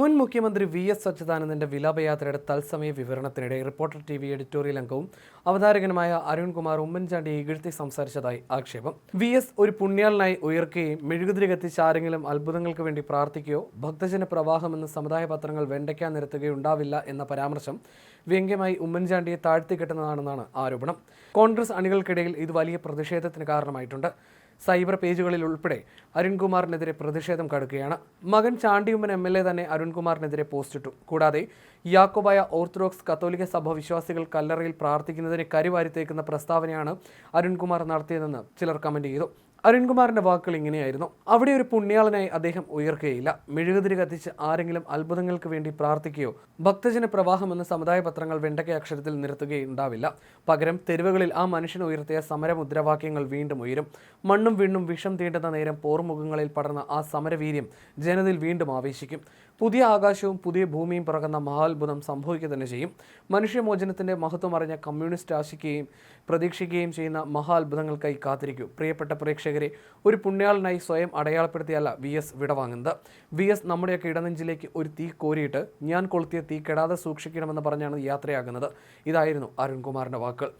മുൻ മുഖ്യമന്ത്രി V S അച്യുതാനന്ദന്റെ വിലാപയാത്രയുടെ തത്സമയ വിവരണത്തിനിടെ റിപ്പോർട്ടർ ടി വി എഡിറ്റോറിയൽ അംഗവും അവതാരകനുമായ അരുൺകുമാർ ഉമ്മൻചാണ്ടിയെ ഇകഴ്ത്തി സംസാരിച്ചതായി ആക്ഷേപം. വി എസ് ഒരു പുണ്യാളനായി ഉയർക്കുകയും മെഴുകുതിരി കത്തിച്ച് ആരെങ്കിലും അത്ഭുതങ്ങൾക്ക് വേണ്ടി പ്രാർത്ഥിക്കുകയോ ഭക്തജന പ്രവാഹമെന്ന് സമുദായ പത്രങ്ങൾ വെണ്ടയ്ക്കാൻ നിരത്തുകയുണ്ടാവില്ല എന്ന പരാമർശം വ്യംഗ്യമായി ഉമ്മൻചാണ്ടിയെ താഴ്ത്തിക്കെട്ടുന്നതാണെന്നാണ് ആരോപണം. കോൺഗ്രസ് അണികൾക്കിടയിൽ ഇത് വലിയ പ്രതിഷേധത്തിന് കാരണമായിട്ടുണ്ട്. സൈബർ പേജുകളിൽ ഉൾപ്പെടെ അരുൺകുമാറിനെതിരെ പ്രതിഷേധം കടുക്കുകയാണ്. മകൻ ചാണ്ടിയുമ്മൻ എം എൽ എ തന്നെ അരുൺകുമാറിനെതിരെ പോസ്റ്റിട്ടു. കൂടാതെ യാക്കോബായ ഓർത്തഡോക്സ് കത്തോലിക്ക സഭ വിശ്വാസികൾ കല്ലറയിൽ പ്രാർത്ഥിക്കുന്നതിന് കരിവാരിത്തേക്കുന്ന പ്രസ്താവനയാണ് അരുൺകുമാർ നടത്തിയതെന്ന് ചിലർ കമന്റ് ചെയ്തു. അരുൺകുമാറിന്റെ വാക്കുകൾ ഇങ്ങനെയായിരുന്നു. അവിടെ ഒരു പുണ്യാളനായി അദ്ദേഹം ഉയർക്കുകയില്ല മെഴുകുതിരി കത്തിച്ച് ആരെങ്കിലും അത്ഭുതങ്ങൾക്ക് വേണ്ടി പ്രാർത്ഥിക്കുകയോ ഭക്തജന പ്രവാഹം എന്ന സമുദായ പത്രങ്ങൾ വെണ്ടക്ക അക്ഷരത്തിൽ നിരത്തുകയുണ്ടാവില്ല. പകരം തെരുവുകളിൽ ആ മനുഷ്യൻ ഉയർത്തിയ സമരമുദ്രാവാക്യങ്ങൾ വീണ്ടും ഉയരും. മണ്ണും വീണ്ടും വിഷം തീണ്ടുന്ന നേരം പോർമുഖങ്ങളിൽ പടർന്ന ആ സമരവീര്യം ജനതയിൽ വീണ്ടും ആവേശിക്കും. പുതിയ ആകാശവും പുതിയ ഭൂമിയും പിറക്കുന്ന മഹാത്ഭുതം സംഭവിക്കുക തന്നെ ചെയ്യും. മനുഷ്യമോചനത്തിന്റെ മഹത്വം അറിഞ്ഞ കമ്മ്യൂണിസ്റ്റ് ആശിക്കുകയും പ്രതീക്ഷിക്കുകയും ചെയ്യുന്ന മഹാത്ഭുതങ്ങൾക്കായി കാത്തിരിക്കൂ. പ്രിയപ്പെട്ട പ്രേക്ഷകരെ ഒരു പുണ്യാളനായി സ്വയം അടയാളപ്പെടുത്തിയല്ല വി എസ് വിടവാങ്ങുന്നത്. വി എസ് നമ്മുടെയൊക്കെ ഇടനെഞ്ചിലേക്ക് ഒരു തീ കോരിയിട്ട് ഞാൻ കൊളുത്തിയ തീ കെടാതെ സൂക്ഷിക്കണമെന്ന് പറഞ്ഞാണ് യാത്രയാകുന്നത്. ഇതായിരുന്നു അരുൺകുമാറിന്റെ വാക്കുകൾ.